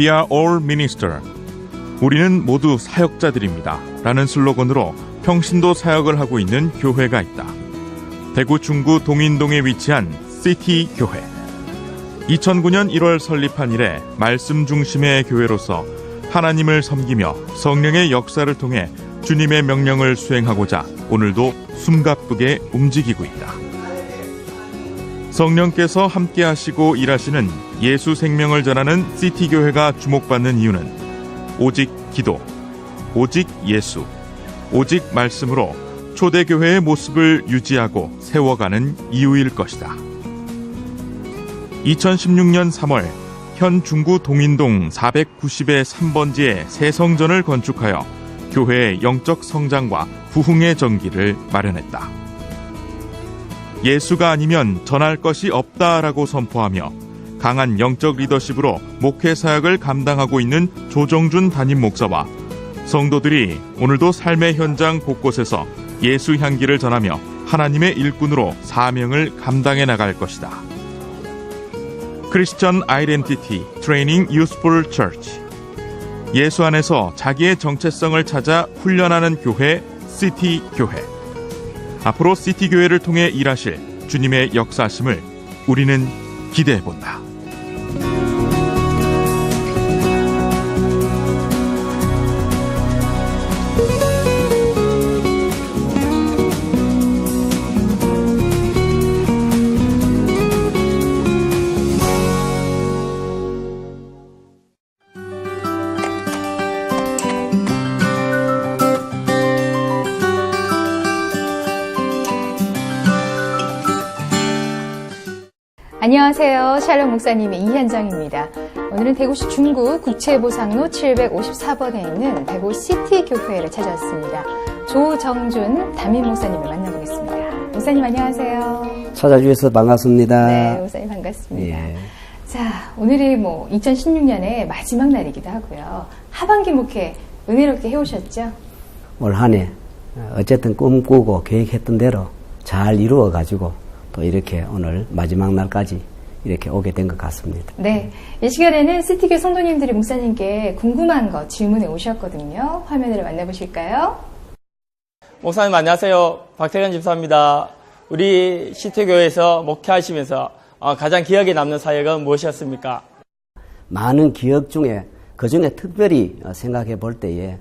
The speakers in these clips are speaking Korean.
We are all minister. 우리는 모두 사역자들입니다. 라는 슬로건으로 평신도 사역을 하고 있는 교회가 있다. 대구 중구 동인동에 위치한 시티 교회. 2009년 1월 설립한 이래 말씀 중심의 교회로서 하나님을 섬기며 성령의 역사를 통해 주님의 명령을 수행하고자 오늘도 숨가쁘게 움직이고 있다. 성령께서 함께 하시고 일하시는 예수 생명을 전하는 시티 교회가 주목받는 이유는 오직 기도, 오직 예수, 오직 말씀으로 초대 교회의 모습을 유지하고 세워가는 이유일 것이다. 2016년 3월 현 중구 동인동 490의 3번지에 새 성전을 건축하여 교회의 영적 성장과 부흥의 전기를 마련했다. 예수가 아니면 전할 것이 없다라고 선포하며 강한 영적 리더십으로 목회 사역을 감당하고 있는 조정준 담임 목사와 성도들이 오늘도 삶의 현장 곳곳에서 예수 향기를 전하며 하나님의 일꾼으로 사명을 감당해 나갈 것이다. 크리스천 아이덴티티 트레이닝 유스풀 처치 예수 안에서 자기의 정체성을 찾아 훈련하는 교회 시티 교회 앞으로 시티 교회를 통해 일하실 주님의 역사심을 우리는 기대해 본다. 안녕하세요. 샬롬 목사님의 이현정입니다. 오늘은 대구시 중구 국채보상로 754번에 있는 대구 시티 교회를 찾아왔습니다. 조정준 담임 목사님을 만나보겠습니다. 목사님 안녕하세요. 찾아주셔서 반갑습니다. 네, 목사님 반갑습니다. 예. 자, 오늘이 뭐 2016년의 마지막 날이기도 하고요. 하반기 목회 은혜롭게 해오셨죠? 올 한 해 어쨌든 꿈꾸고 계획했던 대로 잘 이루어가지고 또 이렇게 오늘 마지막 날까지 이렇게 오게 된 것 같습니다. 네. 이 시간에는 시티교 성도님들이 목사님께 궁금한 거 질문해 오셨거든요. 화면으로 만나보실까요? 목사님 안녕하세요. 박태현 집사입니다. 우리 시티교회에서 목회하시면서 어, 가장 기억에 남는 사역은 무엇이었습니까? 많은 기억 중에 그 중에 특별히 생각해 볼 때에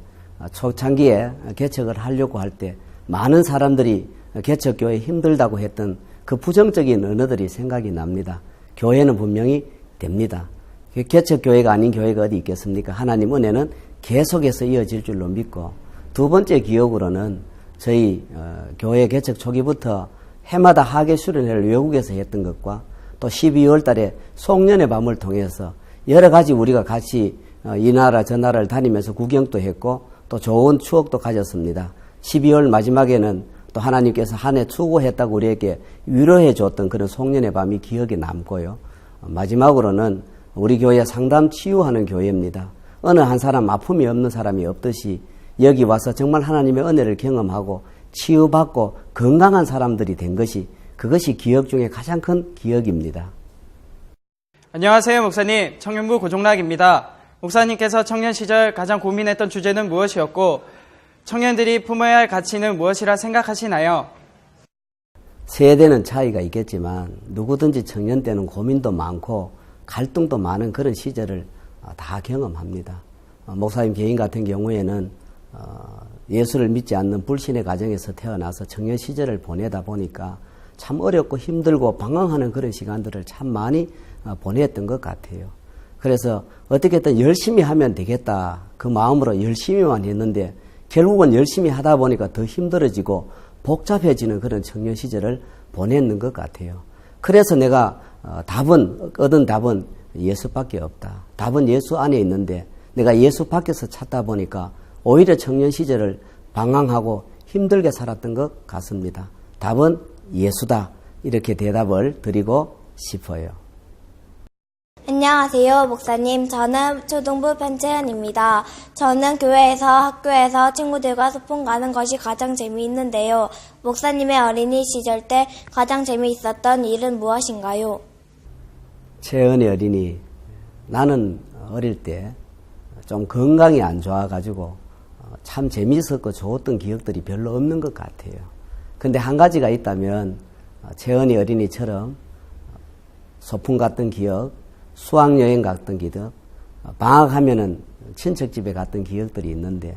초창기에 개척을 하려고 할 때 많은 사람들이 개척교회 힘들다고 했던 그 부정적인 언어들이 생각이 납니다. 교회는 분명히 됩니다. 개척교회가 아닌 교회가 어디 있겠습니까? 하나님 은혜는 계속해서 이어질 줄로 믿고 두 번째 기억으로는 저희 어, 교회 개척 초기부터 해마다 하계 수련회를 외국에서 했던 것과 또 12월 달에 송년의 밤을 통해서 여러 가지 우리가 같이 어, 이 나라 저 나라를 다니면서 구경도 했고 또 좋은 추억도 가졌습니다. 12월 마지막에는 또 하나님께서 한해 추구했다고 우리에게 위로해 줬던 그런 송년의 밤이 기억에 남고요. 마지막으로는 우리 교회 상담 치유하는 교회입니다. 어느 한 사람 아픔이 없는 사람이 없듯이 여기 와서 정말 하나님의 은혜를 경험하고 치유받고 건강한 사람들이 된 것이 그것이 기억 중에 가장 큰 기억입니다. 안녕하세요, 목사님. 청년부 고종락입니다. 목사님께서 청년 시절 가장 고민했던 주제는 무엇이었고, 청년들이 품어야 할 가치는 무엇이라 생각하시나요? 세대는 차이가 있겠지만 누구든지 청년 때는 고민도 많고 갈등도 많은 그런 시절을 어, 다 경험합니다. 어, 목사님 개인 같은 경우에는 어, 예수를 믿지 않는 불신의 가정에서 태어나서 청년 시절을 보내다 보니까 참 어렵고 힘들고 방황하는 그런 시간들을 참 많이 보냈던 것 같아요. 그래서 어떻게든 열심히 하면 되겠다 그 마음으로 열심히만 했는데 결국은 열심히 하다 보니까 더 힘들어지고 복잡해지는 그런 청년 시절을 보냈는 것 같아요. 그래서 내가 답은 얻은 답은 예수밖에 없다. 답은 예수 안에 있는데 내가 예수 밖에서 찾다 보니까 오히려 청년 시절을 방황하고 힘들게 살았던 것 같습니다. 답은 예수다. 이렇게 대답을 드리고 싶어요. 안녕하세요, 목사님. 저는 초등부 편채연입니다. 저는 교회에서, 학교에서 친구들과 소풍 가는 것이 가장 재미있는데요. 목사님의 어린이 시절 때 가장 재미있었던 일은 무엇인가요? 채은의 어린이. 나는 어릴 때 좀 건강이 안 좋아가지고 어, 참 재미있었고 좋았던 기억들이 별로 없는 것 같아요. 근데 한 가지가 있다면 어, 채은이 어린이처럼 소풍 갔던 기억, 수학여행 갔던 기억, 어, 방학하면은 친척 집에 갔던 기억들이 있는데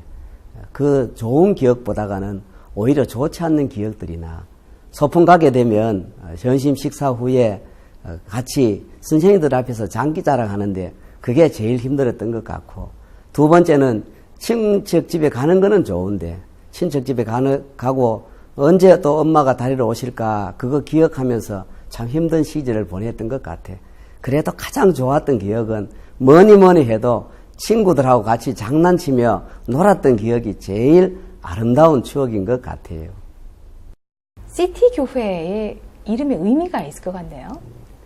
어, 그 좋은 기억보다가는 오히려 좋지 않는 기억들이나 소풍 가게 되면 어, 점심 식사 후에 어, 같이 선생님들 앞에서 장기 자랑하는데 그게 제일 힘들었던 것 같고 두 번째는 친척 집에 가는 거는 좋은데 친척 집에 가는, 가고 언제 또 엄마가 다리러 오실까 그거 기억하면서 참 힘든 시절을 보냈던 것 같아. 그래도 가장 좋았던 기억은 뭐니 뭐니 해도 친구들하고 같이 장난치며 놀았던 기억이 제일 아름다운 추억인 것 같아요. 시티 교회의 이름의 의미가 있을 것 같네요.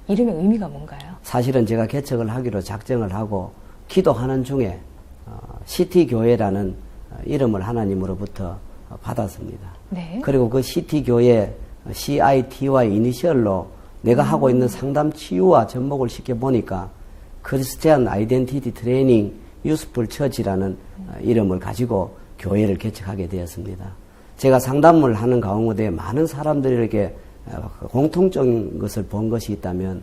이름의 의미가 뭔가요? 사실은 제가 개척을 하기로 작정을 하고 기도하는 중에 어, 시티 교회라는 어, 이름을 하나님으로부터 어, 받았습니다. 네. 그리고 그 시티 교회 CITY 이니셜로 내가 하고 있는 상담 치유와 접목을 시켜 보니까 크리스티안 아이덴티티 트레이닝 유스풀 처치라는 어, 이름을 가지고 교회를 개척하게 되었습니다. 제가 상담을 하는 가운데 많은 사람들에게 어, 공통적인 것을 본 것이 있다면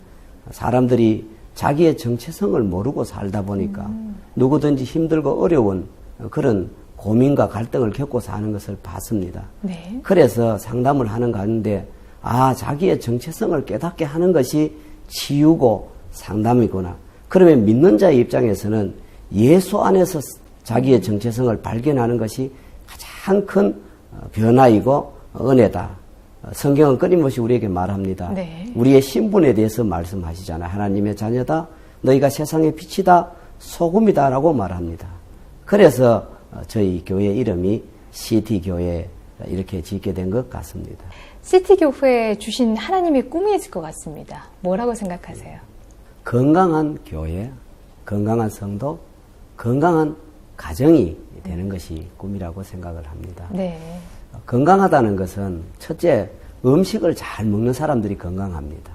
사람들이 자기의 정체성을 모르고 살다 보니까 누구든지 힘들고 어려운 그런 고민과 갈등을 겪고 사는 것을 봤습니다. 네. 그래서 상담을 하는 가운데 아 자기의 정체성을 깨닫게 하는 것이 치유고 상담이구나. 그러면 믿는 자의 입장에서는 예수 안에서 자기의 정체성을 발견하는 것이 가장 큰 어, 변화이고 은혜다. 어, 성경은 끊임없이 우리에게 말합니다. 네. 우리의 신분에 대해서 말씀하시잖아요. 하나님의 자녀다. 너희가 세상의 빛이다. 소금이다라고 말합니다. 그래서 어, 저희 교회 이름이 시티 교회 이렇게 짓게 된 것 같습니다. 시티 교회에 주신 하나님의 꿈이 있을 것 같습니다. 뭐라고 생각하세요? 건강한 교회, 건강한 성도, 건강한 가정이 되는 것이 꿈이라고 생각을 합니다. 네. 건강하다는 것은 첫째 음식을 잘 먹는 사람들이 건강합니다.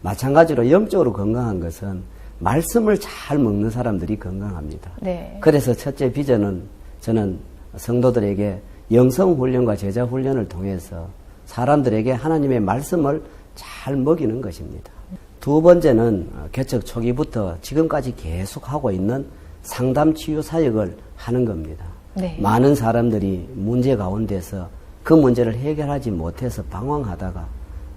마찬가지로 영적으로 건강한 것은 말씀을 잘 먹는 사람들이 건강합니다. 네. 그래서 첫째 비전은 저는 성도들에게 영성 훈련과 제자 훈련을 통해서 사람들에게 하나님의 말씀을 잘 먹이는 것입니다. 두 번째는 개척 초기부터 지금까지 계속 하고 있는 상담 치유 사역을 하는 겁니다. 네. 많은 사람들이 문제 가운데서 그 문제를 해결하지 못해서 방황하다가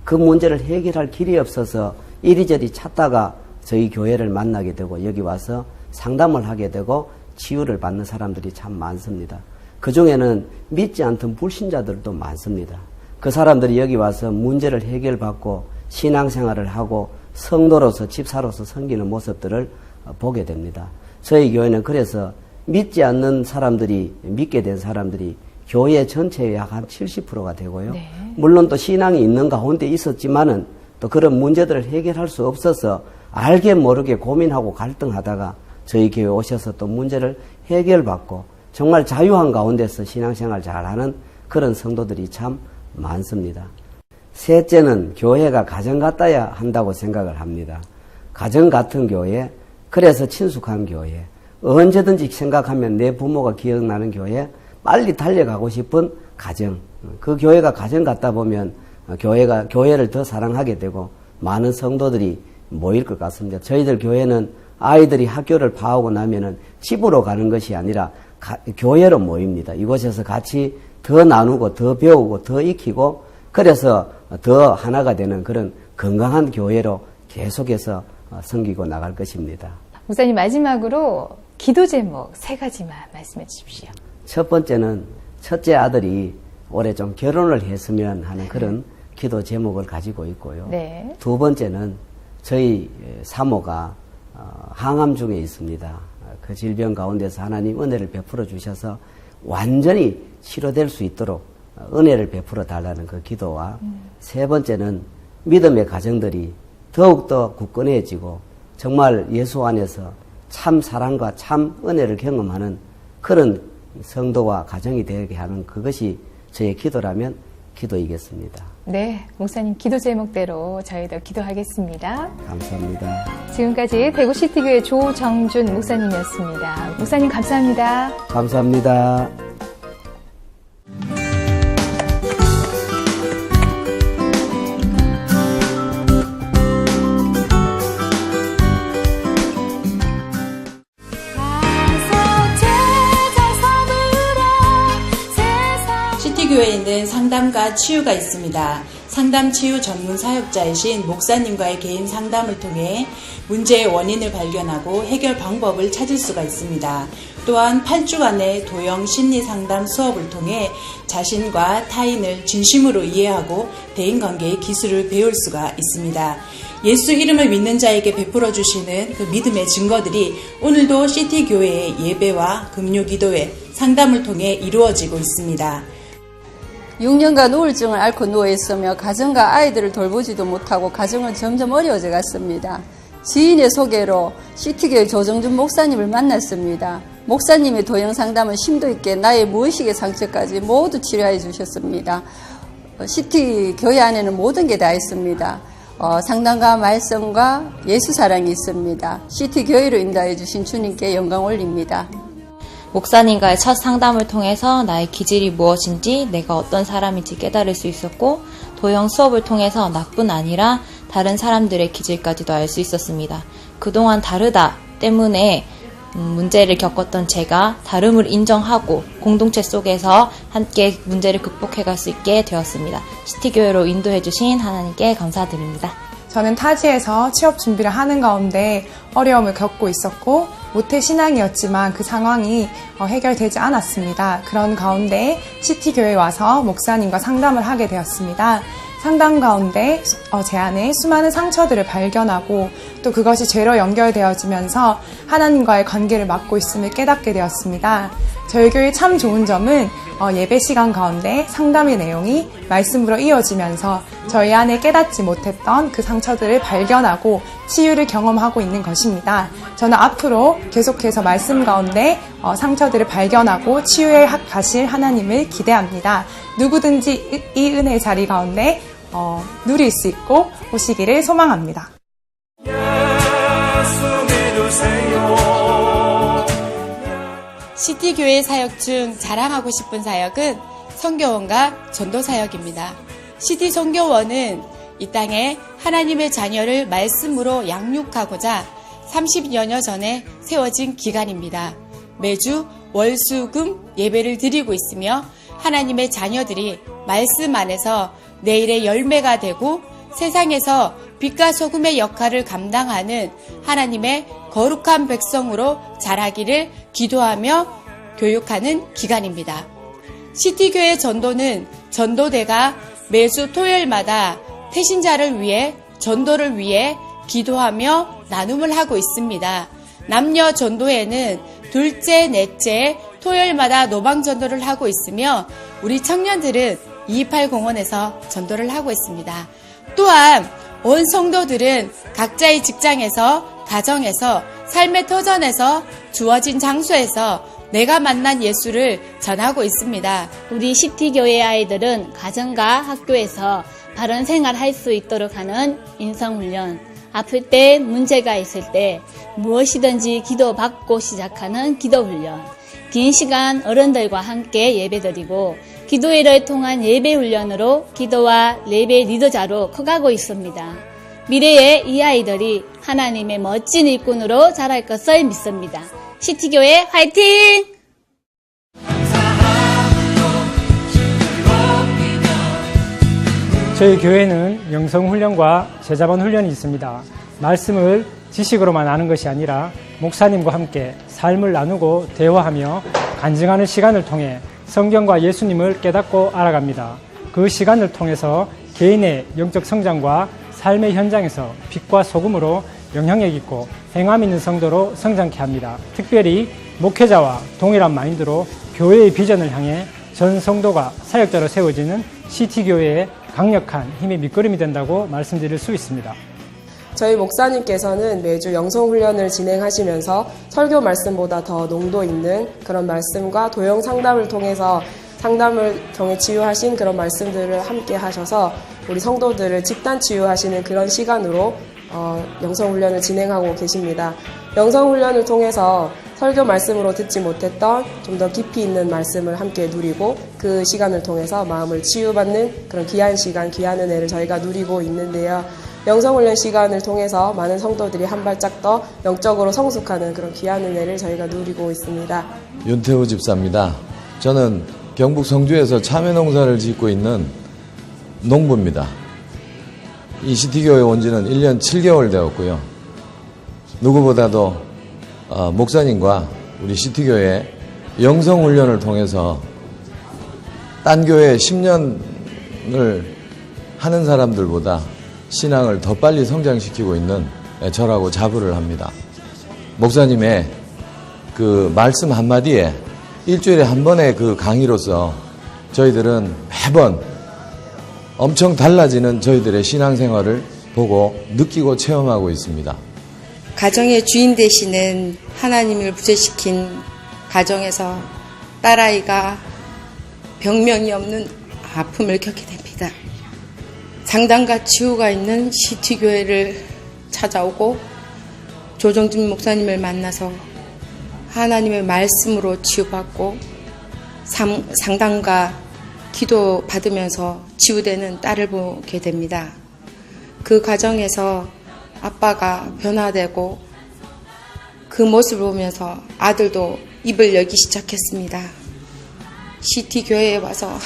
그 문제를 해결할 길이 없어서 이리저리 찾다가 저희 교회를 만나게 되고 여기 와서 상담을 하게 되고 치유를 받는 사람들이 참 많습니다. 그 중에는 믿지 않던 불신자들도 많습니다. 그 사람들이 여기 와서 문제를 해결받고 신앙생활을 하고 성도로서 집사로서 섬기는 모습들을 어, 보게 됩니다. 저희 교회는 그래서 믿지 않는 사람들이 믿게 된 사람들이 교회 전체의 약 한 70%가 되고요. 네. 물론 또 신앙이 있는 가운데 있었지만은 또 그런 문제들을 해결할 수 없어서 알게 모르게 고민하고 갈등하다가 저희 교회 오셔서 또 문제를 해결받고 정말 자유한 가운데서 신앙생활 잘하는 그런 성도들이 참 많습니다. 셋째는 교회가 가정 같아야 한다고 생각을 합니다. 가정 같은 교회, 그래서 친숙한 교회, 언제든지 생각하면 내 부모가 기억나는 교회, 빨리 달려가고 싶은 가정. 그 교회가 가정 같다 보면 교회가 교회를 더 사랑하게 되고 많은 성도들이 모일 것 같습니다. 저희들 교회는 아이들이 학교를 파하고 나면은 집으로 가는 것이 아니라 가- 교회로 모입니다. 이곳에서 같이 더 나누고 더 배우고 더 익히고 그래서 더 하나가 되는 그런 건강한 교회로 계속해서 어, 섬기고 나갈 것입니다. 목사님 마지막으로 기도 제목 세 가지만 말씀해 주십시오. 첫 번째는 첫째 아들이 올해 좀 결혼을 했으면 하는 그런 기도 제목을 가지고 있고요. 네. 두 번째는 저희 사모가 어, 항암 중에 있습니다. 어, 그 질병 가운데서 하나님 은혜를 베풀어 주셔서 완전히 치료될 수 있도록 어, 은혜를 베풀어 달라는 그 기도와 세 번째는 믿음의 가정들이 더욱더 굳건해지고 정말 예수 안에서 참 사랑과 참 은혜를 경험하는 그런 성도와 가정이 되게 하는 그것이 저의 기도라면 기도이겠습니다. 네, 목사님 기도 제목대로 저희도 기도하겠습니다. 감사합니다. 지금까지 대구시티교회 조정준 목사님이었습니다. 목사님 감사합니다. 감사합니다. 있는 상담과 치유가 있습니다. 상담 치유 전문 사역자이신 목사님과의 개인 상담을 통해 문제의 원인을 발견하고 해결 방법을 찾을 수가 있습니다. 또한 8주간의 도형 심리 상담 수업을 통해 자신과 타인을 진심으로 이해하고 대인관계의 기술을 배울 수가 있습니다. 예수 이름을 믿는 자에게 베풀어 주시는 그 믿음의 증거들이 오늘도 시티 교회의 예배와 금요 기도회 상담을 통해 이루어지고 있습니다. 6년간 우울증을 앓고 누워 있으며 가정과 아이들을 돌보지도 못하고 가정은 점점 어려워져 갔습니다. 지인의 소개로 시티교회 조정준 목사님을 만났습니다. 목사님의 도형 상담은 심도 있게 나의 무의식의 상처까지 모두 치료해 주셨습니다. 어, 시티 교회 안에는 모든 게 다 있습니다. 어, 상담과 말씀과 예수 사랑이 있습니다. 시티 교회로 인도해 주신 주님께 영광 올립니다. 목사님과의 첫 상담을 통해서 나의 기질이 무엇인지 내가 어떤 사람인지 깨달을 수 있었고 도형 수업을 통해서 나뿐 아니라 다른 사람들의 기질까지도 알 수 있었습니다. 그동안 다르다 때문에 음, 문제를 겪었던 제가 다름을 인정하고 공동체 속에서 함께 문제를 극복해 갈 수 있게 되었습니다. 시티교회로 인도해 주신 하나님께 감사드립니다. 저는 타지에서 취업 준비를 하는 가운데 어려움을 겪고 있었고 모태 신앙이었지만 그 상황이 어, 해결되지 않았습니다. 그런 가운데 시티 교회에 와서 목사님과 상담을 하게 되었습니다. 상담 가운데 어, 제 안에 수많은 상처들을 발견하고 또 그것이 죄로 연결되어지면서 하나님과의 관계를 맡고 있음을 깨닫게 되었습니다. 저희 교회 참 좋은 점은 어, 예배 시간 가운데 상담의 내용이 말씀으로 이어지면서 저희 안에 깨닫지 못했던 그 상처들을 발견하고 치유를 경험하고 있는 것입니다. 저는 앞으로 계속해서 말씀 가운데 어, 상처들을 발견하고 치유해 하- 가실 하나님을 기대합니다. 누구든지 이, 이 은혜의 자리 가운데 어, 누릴 수 있고 오시기를 소망합니다. 시티교회 사역 중 자랑하고 싶은 사역은 성교원과 전도 사역입니다. 시티 성교원은 이 땅에 하나님의 자녀를 말씀으로 양육하고자 30여년 전에 세워진 기관입니다. 매주 월수금 예배를 드리고 있으며 하나님의 자녀들이 말씀 안에서 내일의 열매가 되고 세상에서 빛과 소금의 역할을 감당하는 하나님의 거룩한 백성으로 자라기를 기도하며 교육하는 기관입니다. 시티교회 전도는 전도대가 매주 토요일마다 태신자를 위해 전도를 위해 기도하며 나눔을 하고 있습니다. 남녀 전도회는 둘째, 넷째 토요일마다 노방 전도를 하고 있으며 우리 청년들은 228 공원에서 전도를 하고 있습니다. 또한 온 성도들은 각자의 직장에서, 가정에서, 삶의 터전에서, 주어진 장소에서 내가 만난 예수를 전하고 있습니다. 우리 시티교회 아이들은 가정과 학교에서 바른 생활 할 수 있도록 하는 인성훈련, 아플 때, 문제가 있을 때 무엇이든지 기도받고 시작하는 기도훈련, 긴 시간 어른들과 함께 예배드리고 기도회를 통한 예배 훈련으로 기도와 예배 리더자로 커가고 있습니다. 미래에 이 아이들이 하나님의 멋진 일꾼으로 자랄 것을 믿습니다. 시티교회 화이팅! 저희 교회는 영성훈련과 제자반 훈련이 있습니다. 말씀을 지식으로만 아는 것이 아니라 목사님과 함께 삶을 나누고 대화하며 간증하는 시간을 통해 성경과 예수님을 깨닫고 알아갑니다. 그 시간을 통해서 개인의 영적 성장과 삶의 현장에서 빛과 소금으로 영향력 있고 행함 있는 성도로 성장케 합니다. 특별히 목회자와 동일한 마인드로 교회의 비전을 향해 전 성도가 사역자로 세워지는 시티교회의 강력한 힘의 밑거름이 된다고 말씀드릴 수 있습니다. 저희 목사님께서는 매주 영성훈련을 진행하시면서 설교 말씀보다 더 농도 있는 그런 말씀과 도형 상담을 통해서 상담을 통해 치유하신 그런 말씀들을 함께 하셔서 우리 성도들을 집단 치유하시는 그런 시간으로 어, 영성훈련을 진행하고 계십니다. 영성훈련을 통해서 설교 말씀으로 듣지 못했던 좀 더 깊이 있는 말씀을 함께 누리고 그 시간을 통해서 마음을 치유받는 그런 귀한 시간, 귀한 은혜를 저희가 누리고 있는데요. 영성훈련 시간을 통해서 많은 성도들이 한 발짝 더 영적으로 성숙하는 그런 귀한 은혜를 저희가 누리고 있습니다. 윤태호 집사입니다. 저는 경북 성주에서 참외 농사를 짓고 있는 농부입니다. 이 시티교회 온 지는 1년 7개월 되었고요. 누구보다도 어, 목사님과 우리 시티교회 영성훈련을 통해서 딴 교회 10년을 하는 사람들보다 신앙을 더 빨리 성장시키고 있는 저라고 자부를 합니다. 목사님의 그 말씀 한마디에 일주일에 한 번의 그 강의로서 저희들은 매번 엄청 달라지는 저희들의 신앙생활을 보고 느끼고 체험하고 있습니다. 가정의 주인 되시는 하나님을 부재시킨 가정에서 딸아이가 병명이 없는 아픔을 겪게 됩니다. 상담과 치유가 있는 시티교회를 찾아오고 조정진 목사님을 만나서 하나님의 말씀으로 치유받고 상, 상담과 기도 받으면서 치유되는 딸을 보게 됩니다. 그 과정에서 아빠가 변화되고 그 모습을 보면서 아들도 입을 열기 시작했습니다. 시티 교회에 와서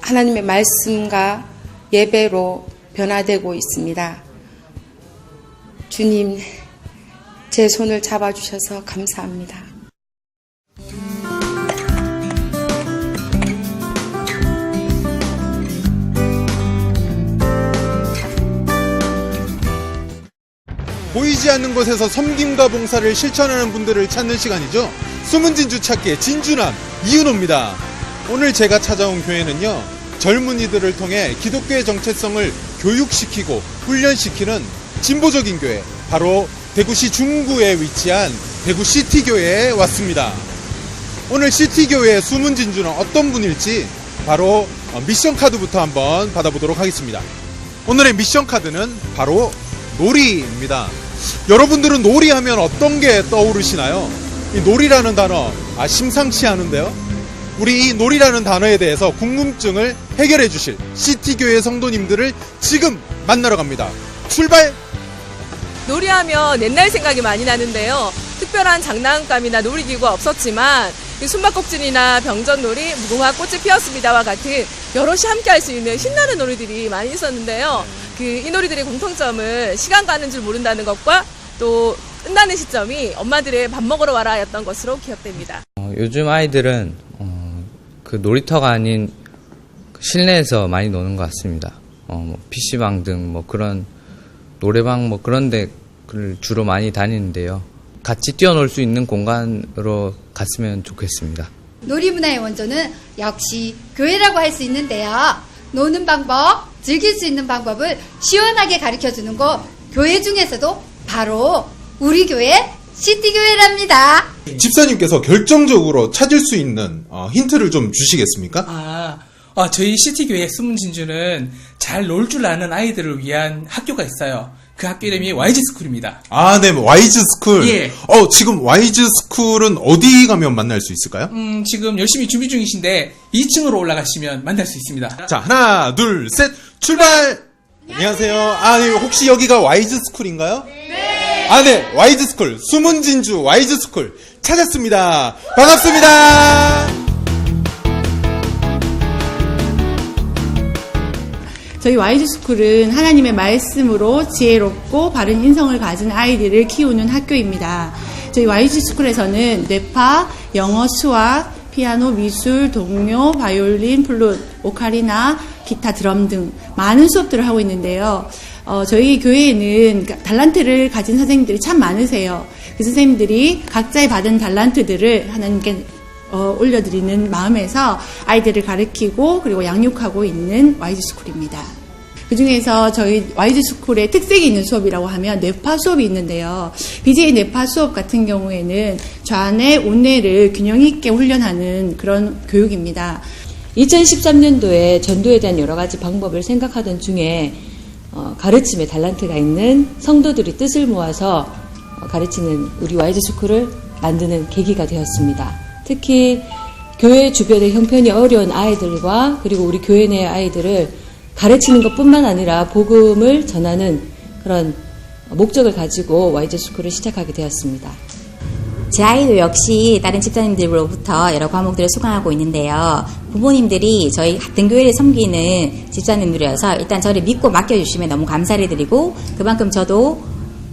하나님의 말씀과 예배로 변화되고 있습니다. 주님, 제 손을 잡아주셔서 감사합니다. 보이지 않는 곳에서 섬김과 봉사를 실천하는 분들을 찾는 시간이죠. 숨은 진주 찾기의 진주남 이윤호입니다. 오늘 제가 찾아온 교회는요. 젊은이들을 통해 기독교의 정체성을 교육시키고 훈련시키는 진보적인 교회 바로 대구시 중구에 위치한 대구 시티교회에 왔습니다. 오늘 시티교회의 숨은 진주는 어떤 분일지 바로 미션 카드부터 한번 받아보도록 하겠습니다. 오늘의 미션 카드는 바로 놀이입니다. 여러분들은 놀이 하면 어떤 게 떠오르시나요? 이 놀이라는 단어, 아, 심상치 않은데요? 우리 이 놀이라는 단어에 대해서 궁금증을 해결해 주실 시티교회 성도님들을 지금 만나러 갑니다. 출발! 놀이하면 옛날 생각이 많이 나는데요. 특별한 장난감이나 놀이기구가 없었지만 이 숨바꼭질이나 병전놀이, 무궁화 꽃이 피었습니다와 같은 여럿이 함께 할 수 있는 신나는 놀이들이 많이 있었는데요. 그 이 놀이들의 공통점은 시간 가는 줄 모른다는 것과 또 끝나는 시점이 엄마들의 밥 먹으러 와라였던 것으로 기억됩니다. 어, 요즘 아이들은 어, 그 놀이터가 아닌 실내에서 많이 노는 것 같습니다. 어, 뭐 PC방 등 뭐 그런 노래방 뭐 그런 데를 주로 많이 다니는데요. 같이 뛰어놀 수 있는 공간으로 갔으면 좋겠습니다. 놀이문화의 원조는 역시 교회라고 할 수 있는데요. 노는 방법, 즐길 수 있는 방법을 시원하게 가르쳐 주는 곳, 교회 중에서도 바로 우리 교회 시티교회랍니다. 집사님께서 결정적으로 찾을 수 있는 어, 힌트를 좀 주시겠습니까? 아, 어, 저희 시티교회 숨은 진주는 잘 놀 줄 아는 아이들을 위한 학교가 있어요. 그 학교 이름이 YG 스쿨입니다. 아, 네, 와이즈 스쿨. 예. 어, 지금 와이즈 스쿨은 어디 가면 만날 수 있을까요? 음, 지금 열심히 준비 중이신데 2층으로 올라가시면 만날 수 있습니다. 자, 하나, 둘, 셋, 출발! 안녕하세요. 아, 네, 혹시 여기가 와이즈 스쿨인가요? 네. 아, 네, 와이즈 스쿨. 숨은 진주 와이즈 스쿨. 찾았습니다. 반갑습니다. 저희 YG 스쿨은 하나님의 말씀으로 지혜롭고 바른 인성을 가진 아이들을 키우는 학교입니다. 저희 YG 스쿨에서는 뇌파, 영어, 수학, 피아노, 미술, 동요, 바이올린, 플룻, 오카리나, 기타, 드럼 등 많은 수업들을 하고 있는데요. 어, 저희 교회에는 달란트를 가진 선생님들이 참 많으세요. 그 선생님들이 각자의 받은 달란트들을 하나님께 어, 올려드리는 마음에서 아이들을 가르치고 그리고 양육하고 있는 YG 스쿨입니다. 그 중에서 저희 YG 스쿨의 특색이 있는 수업이라고 하면 뇌파 수업이 있는데요. BJ 뇌파 수업 같은 경우에는 좌뇌, 우뇌를 균형 있게 훈련하는 그런 교육입니다. 2013년도에 전도에 대한 여러 가지 방법을 생각하던 중에 어, 가르침에 달란트가 있는 성도들이 뜻을 모아서 어, 가르치는 우리 와이즈 스쿨을 만드는 계기가 되었습니다. 특히 교회 주변의 형편이 어려운 아이들과 그리고 우리 교회 내 아이들을 가르치는 것뿐만 아니라 복음을 전하는 그런 목적을 가지고 와이즈 스쿨을 시작하게 되었습니다. 제 아이도 역시 다른 집사님들로부터 여러 과목들을 수강하고 있는데요. 부모님들이 저희 같은 교회를 섬기는 집사님들이어서 일단 저를 믿고 맡겨주시면 너무 감사를 드리고 그만큼 저도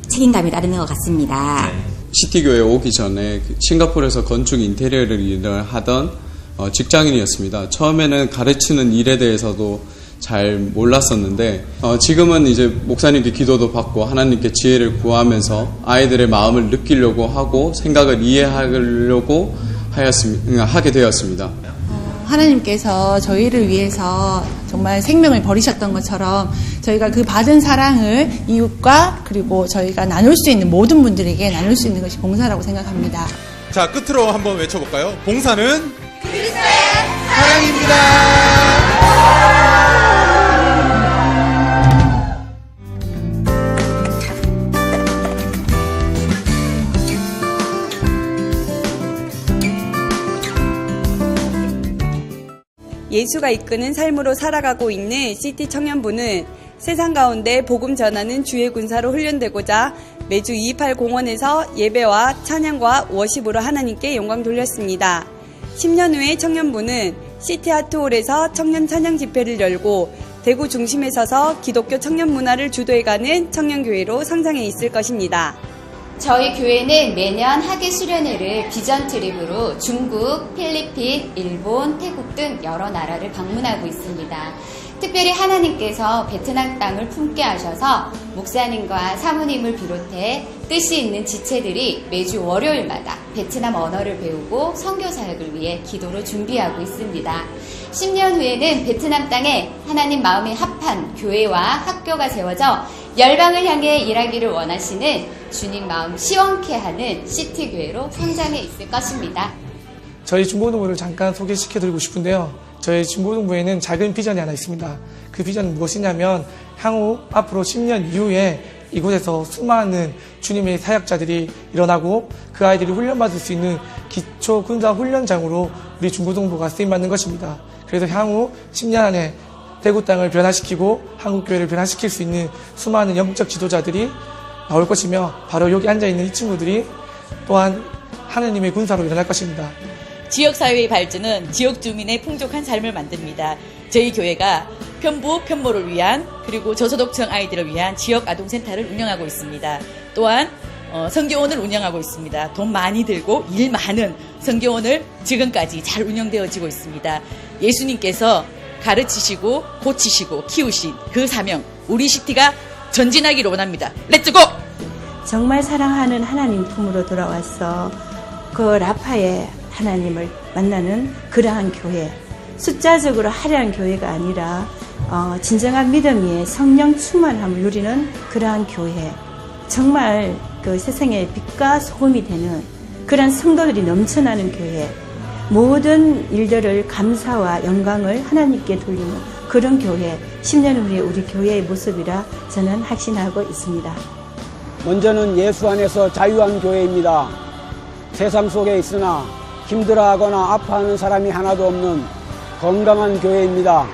책임감이 따르는 것 같습니다. 시티 교회 오기 전에 그 싱가포르에서 건축 인테리어를 일을 하던 어, 직장인이었습니다. 처음에는 가르치는 일에 대해서도 잘 몰랐었는데 어, 지금은 이제 목사님께 기도도 받고 하나님께 지혜를 구하면서 아이들의 마음을 느끼려고 하고 생각을 이해하려고 하였습니다. 하게 되었습니다. 하나님께서 저희를 위해서 정말 생명을 버리셨던 것처럼 저희가 그 받은 사랑을 이웃과 그리고 저희가 나눌 수 있는 모든 분들에게 나눌 수 있는 것이 봉사라고 생각합니다. 자, 끝으로 한번 외쳐볼까요? 봉사는 사랑입니다. 예수가 이끄는 삶으로 살아가고 있는 시티 청년부는 세상 가운데 복음 전하는 주의 군사로 훈련되고자 매주 228 공원에서 예배와 찬양과 워십으로 하나님께 영광 돌렸습니다. 10년 후에 청년부는 시티 아트홀에서 청년 찬양 집회를 열고 대구 중심에 서서 기독교 청년 문화를 주도해가는 청년교회로 성장해 있을 것입니다. 저희 교회는 매년 학예 수련회를 비전 트립으로 중국, 필리핀, 일본, 태국 등 여러 나라를 방문하고 있습니다. 특별히 하나님께서 베트남 땅을 품게 하셔서 목사님과 사모님을 비롯해 뜻이 있는 지체들이 매주 월요일마다 베트남 언어를 배우고 선교 사역을 위해 기도로 준비하고 있습니다. 10년 후에는 베트남 땅에 하나님 마음에 합한 교회와 학교가 세워져 열방을 향해 일하기를 원하시는 주님 마음 시원케 하는 시티교회로 성장해 있을 것입니다. 저희 중고등부를 잠깐 소개시켜 드리고 싶은데요. 저희 중고등부에는 작은 비전이 하나 있습니다. 그 비전은 무엇이냐면 향후 앞으로 10년 이후에 이곳에서 수많은 주님의 사역자들이 일어나고 그 아이들이 훈련받을 수 있는 기초 군사 훈련장으로 우리 중고등부가 쓰임받는 것입니다. 그래서 향후 10년 안에 대구 땅을 변화시키고 한국 교회를 변화시킬 수 있는 수많은 영적 지도자들이 나올 것이며 바로 여기 앉아 있는 이 친구들이 또한 하느님의 군사로 일어날 것입니다. 지역 사회의 발전은 지역 주민의 풍족한 삶을 만듭니다. 저희 교회가 편부, 편모를 위한 그리고 저소득층 아이들을 위한 지역 아동센터를 운영하고 있습니다. 또한 어, 성교원을 운영하고 있습니다. 돈 많이 들고 일 많은 성교원을 지금까지 잘 운영되어지고 있습니다. 예수님께서 가르치시고 고치시고 키우신 그 사명 우리 시티가 전진하기를 원합니다. 렛츠고! 정말 사랑하는 하나님 품으로 돌아와서 그 라파의 하나님을 만나는 그러한 교회. 숫자적으로 화려한 교회가 아니라 어, 진정한 믿음 위에 성령 충만함을 누리는 그러한 교회. 정말 그 세상의 빛과 소금이 되는 그런 성도들이 넘쳐나는 교회. 모든 일들을 감사와 영광을 하나님께 돌리는 그런 교회. 10년 후에 우리 교회의 모습이라 저는 확신하고 있습니다. 먼저는 예수 안에서 자유한 교회입니다. 세상 속에 있으나 힘들어하거나 아파하는 사람이 하나도 없는 건강한 교회입니다.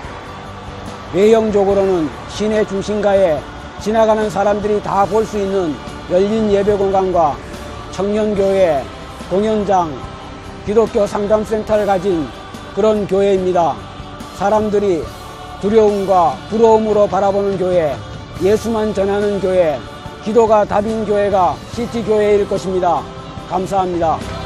외형적으로는 시내 중심가에 지나가는 사람들이 다 볼 수 있는 열린 예배 공간과 청년교회, 공연장, 기독교 상담센터를 가진 그런 교회입니다. 사람들이 두려움과 부러움으로 바라보는 교회, 예수만 전하는 교회, 기도가 답인 교회가 시티 교회일 것입니다. 감사합니다.